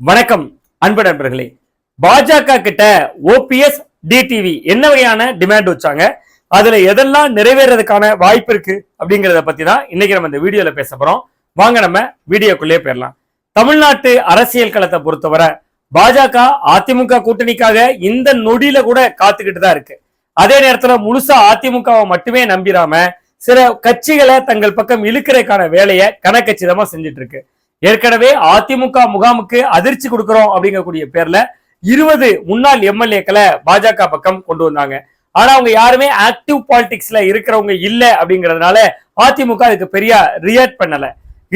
வணக்கம் அன்பு நண்பர்களே. பாஜக கிட்ட ஓபிஎஸ் டிடிவி என்ன வகையான டிமாண்ட் வச்சாங்க? அதுல எதெல்லாம் நிறைவேறதுக்கான வாய்ப்பு இருக்கு அப்படிங்கறத பத்தி தான் இன்னைக்கு நம்ம இந்த வீடியோல பேச போறோம். வாங்க நம்ம வீடியோக்குள்ளே போயிடலாம். தமிழ்நாட்டு அரசியல் களத்தை பொறுத்தவரை பாஜக அதிமுக கூட்டணிக்காக இந்த நொடியில கூட காத்துக்கிட்டு தான் இருக்கு. அதே நேரத்துல முழுசா அதிமுகவை மட்டுமே நம்பிராம சில கட்சிகளை தங்கள் பக்கம் இழுக்கிறதுக்கான வேலையை கணக்கச்சிதமா செஞ்சுட்டு இருக்கு. ஏற்கனவே அதிமுக முகாமுக்கு அதிர்ச்சி கொடுக்கிறோம் அப்படிங்கக்கூடிய பேர்ல இருபது முன்னாள் எம்எல்ஏக்களை பாஜக பக்கம் கொண்டு வந்தாங்க. ஆனா அவங்க யாருமே ஆக்டிவ் பாலிடிக்ஸ்ல இருக்கிறவங்க இல்ல அப்படிங்கறதுனால அதிமுக இதுக்கு பெரிய ரியாக்ட் பண்ணல.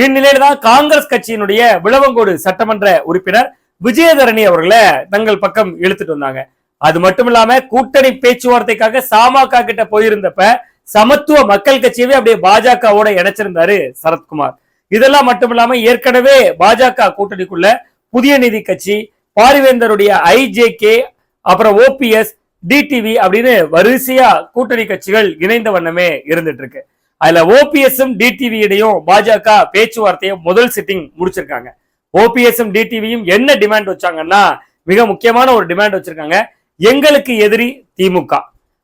இந்நிலையில தான் காங்கிரஸ் கட்சியினுடைய விளவங்கோடு சட்டமன்ற உறுப்பினர் விஜயதரணி அவர்களை தங்கள் பக்கம் இழுத்துட்டு வந்தாங்க. அது மட்டும் இல்லாம கூட்டணி பேச்சுவார்த்தைக்காக சாமாக்கா கிட்ட போயிருந்தப்ப சமத்துவ மக்கள் கட்சியவே அப்படியே பாஜகவோட இணைச்சிருந்தாரு சரத்குமார். இதெல்லாம் மட்டும் இல்லாம ஏற்கனவே பாஜக கூட்டணிக்குள்ள புதிய நீதி கட்சி பாரிவேந்தருடைய ஐஜேகே அப்புறம் ஓபிஎஸ் டிடிவி அப்படின்னு வரிசையா கூட்டணி கட்சிகள் இணைந்த வண்ணமே இருந்துட்டு இருக்கு அதுல ஓபிஎஸும் டிடிவி இடையும் பாஜக பேச்சுவார்த்தையை முதல் சிட்டிங் முடிச்சிருக்காங்க. ஓபிஎஸும் டிடிவியும் என்ன டிமாண்ட் வச்சாங்கன்னா மிக முக்கியமான ஒரு டிமாண்ட் வச்சிருக்காங்க. எங்களுக்கு எதிரி திமுக.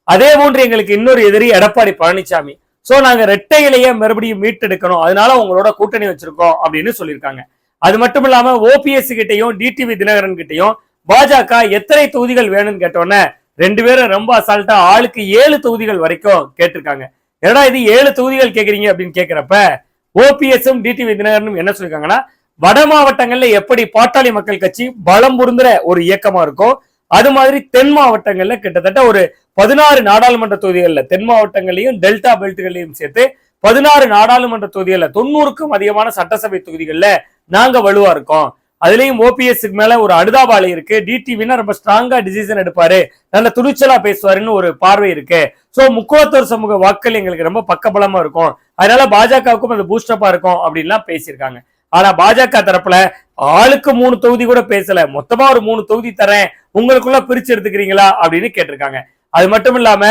அதே போன்று எங்களுக்கு இன்னொரு எதிரி எடப்பாடி பழனிசாமி. ஸோ நாங்கள் ரெட்டை மறுபடியும் மீட்டெடுக்கணும். அதனால உங்களோட கூட்டணி வச்சிருக்கோம் அப்படின்னு சொல்லியிருக்காங்க. அது மட்டும் இல்லாம ஓபிஎஸ் கிட்டையும் டிடிவி தினகரன் கிட்டையும் பாஜக எத்தனை தொகுதிகள் வேணும்னு கேட்டோன்னே ரெண்டு பேரும் ரொம்ப அசால்ட்டா ஆளுக்கு ஏழு தொகுதிகள் வரைக்கும் கேட்டிருக்காங்க. ஏன்னா இது ஏழு தொகுதிகள் கேட்குறீங்க அப்படின்னு கேட்குறப்ப ஓபிஎஸும் டிடிவி தினகரனும் என்ன சொல்லியிருக்காங்கன்னா வட மாவட்டங்கள்ல எப்படி பாட்டாளி மக்கள் கட்சி பலம் புரிந்துற ஒரு இயக்கமா இருக்கும் அது மாதிரி தென் மாவட்டங்கள்ல கிட்டத்தட்ட ஒரு பதினாறு நாடாளுமன்ற தொகுதிகளில் தென் மாவட்டங்களையும் டெல்டா பெல்ட்டுகளையும் சேர்த்து பதினாறு நாடாளுமன்ற தொகுதிகளில் தொண்ணூறுக்கும் அதிகமான சட்டசபை தொகுதிகளில் நாங்க வலுவா இருக்கோம். அதுலயும் ஓபிஎஸ்க்கு மேல ஒரு அனுதாபாலை இருக்கு. டிடிவினா ரொம்ப ஸ்ட்ராங்கா டிசிஷன் எடுப்பாரு. நல்ல துணிச்சலா பேசுவாருன்னு ஒரு பார்வை இருக்கு. சோ முக்குளத்தூர் சமூக வாக்கள் எங்களுக்கு ரொம்ப பக்கபலமா இருக்கும். அதனால பாஜகவுக்கும் அது பூஸ்டப்பா இருக்கும் அப்படின்லாம் பேசியிருக்காங்க. ஆனா பாஜக தரப்புல ஆளுக்கு மூணு தொகுதி கூட பேசல. மொத்தமா ஒரு மூணு தொகுதி தரேன் உங்களுக்குள்ள பிரிச்சு எடுத்துக்கிறீங்களா அப்படின்னு கேட்டிருக்காங்க. அது மட்டும் இல்லாம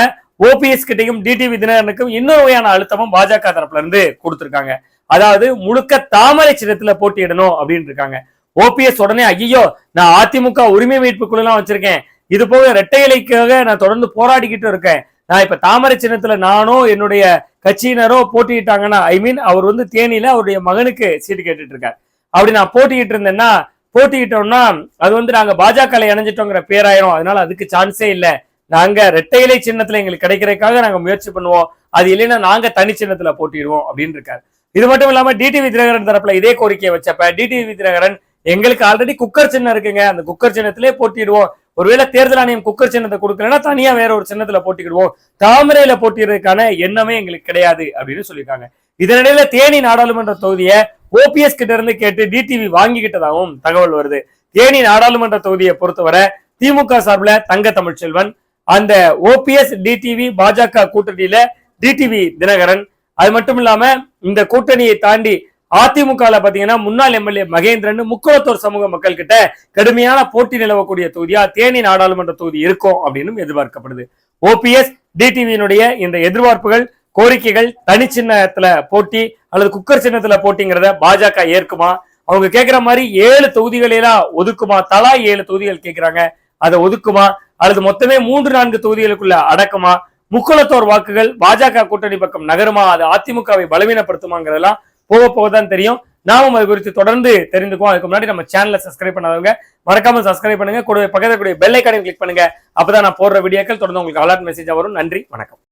ஓபிஎஸ் கிட்டையும் டிடிவி தினகரனுக்கும் இன்னொரு வகையான அழுத்தமும் பாஜக தரப்புல இருந்து கொடுத்திருக்காங்க. அதாவது முழுக்க தாமரை சின்னத்துல போட்டியிடணும் அப்படின்னு இருக்காங்க. ஓபிஎஸ் உடனே ஐயோ நான் அதிமுக உரிமை மீட்பு குழு எல்லாம் வச்சிருக்கேன். இது போக இரட்டை இலைக்காக நான் தொடர்ந்து போராடிக்கிட்டு இருக்கேன். நான் இப்ப தாமரை சின்னத்துல நானும் என்னுடைய கட்சியினரோ போட்டியிட்டாங்கன்னா ஐ மீன் அவர் வந்து தேனியில அவருடைய மகனுக்கு சீட்டு கேட்டுட்டு இருக்காரு அப்படி நான் போட்டிக்கிட்டு இருந்தேன்னா போட்டிக்கிட்டோம்னா அது வந்து நாங்க பாஜக இணைஞ்சிட்டோங்கிற பேராயிரும். அதனால அதுக்கு சான்ஸே இல்லை. நாங்க ரெட்டை இலை சின்னத்துல எங்களுக்கு கிடைக்கிறதுக்காக நாங்க முயற்சி பண்ணுவோம். அது இல்லைன்னா நாங்க தனி சின்னத்துல போட்டிடுவோம் அப்படின்னு இருக்காரு இது மட்டும் இல்லாம டிடிவி தினகரன் தரப்புல இதே கோரிக்கையை வச்சப்ப டிடிவி தினகரன் எங்களுக்கு ஆல்ரெடி குக்கர் சின்னம் இருக்குங்க. அந்த குக்கர் சின்னத்திலே போட்டிடுவோம் ஒருவேளை தேர்தல் ஆணையம் குக்கர் சின்னத்தை கொடுக்கலன்னா தனியா வேற ஒரு சின்னத்துல போட்டிக்கிடுவோம். தாமரையில போட்டிடுறதுக்கான எண்ணமே எங்களுக்கு கிடையாது அப்படின்னு சொல்லியிருக்காங்க. இதனிடையில தேனி நாடாளுமன்ற தொகுதியை ஓபிஎஸ் கிட்ட இருந்து கேட்டு டிடிவி வாங்கிக்கிட்டதாகவும் தகவல் வருது. தேனி நாடாளுமன்ற தொகுதியை பொறுத்தவரை திமுக சார்பில் தங்க தமிழ்ச்செல்வன் அந்த ஓபிஎஸ் டிடிவி பாஜக கூட்டணியில டிடிவி தினகரன். அது மட்டும் இல்லாம இந்த கூட்டணியை தாண்டி அதிமுகல பாத்தீங்கன்னா முன்னாள் எம்எல்ஏ மகேந்திரன் முக்குளத்தூர் சமூக மக்கள் கிட்ட கடுமையான போட்டி நிலவக்கூடிய தொகுதியா தேனி நாடாளுமன்ற தொகுதி இருக்கும் அப்படின்னு எதிர்பார்க்கப்படுது. ஓபிஎஸ் டிடிவியினுடைய இந்த எதிர்பார்ப்புகள் கோரிக்கைகள் தனி சின்னத்துல போட்டி அல்லது குக்கர் சின்னத்துல போட்டிங்கிறத பாஜக ஏற்குமா? அவங்க கேட்கிற மாதிரி ஏழு தொகுதிகளெல்லாம் ஒதுக்குமா? தலா ஏழு தொகுதிகள் கேட்கிறாங்க அதை ஒதுக்குமா? அல்லது மொத்தமே மூன்று நான்கு தொகுதிகளுக்குள்ள அடக்குமா? முக்குளத்தோர் வாக்குகள் பாஜக கூட்டணி பக்கம் நகருமா? அது அதிமுகவை பலவீனப்படுத்துமாங்கிறதெல்லாம் போக போக தான் தெரியும். நாமும் அது குறித்து தொடர்ந்து தெரிந்துக்குவோம். அதுக்கு முன்னாடி நம்ம சேனலை சப்ஸ்கிரைப் பண்ணாதவங்க மறக்காம சப்ஸ்கிரைப் பண்ணுங்க. கூட பக்கத்துல கூடிய பெல் ஐக்கானை கிளிக் பண்ணுங்க. அப்பதான் நான் போடுற வீடியோக்கள் தொடர்ந்து உங்களுக்கு அலர்ட் மெசேஜ் வரும். நன்றி வணக்கம்.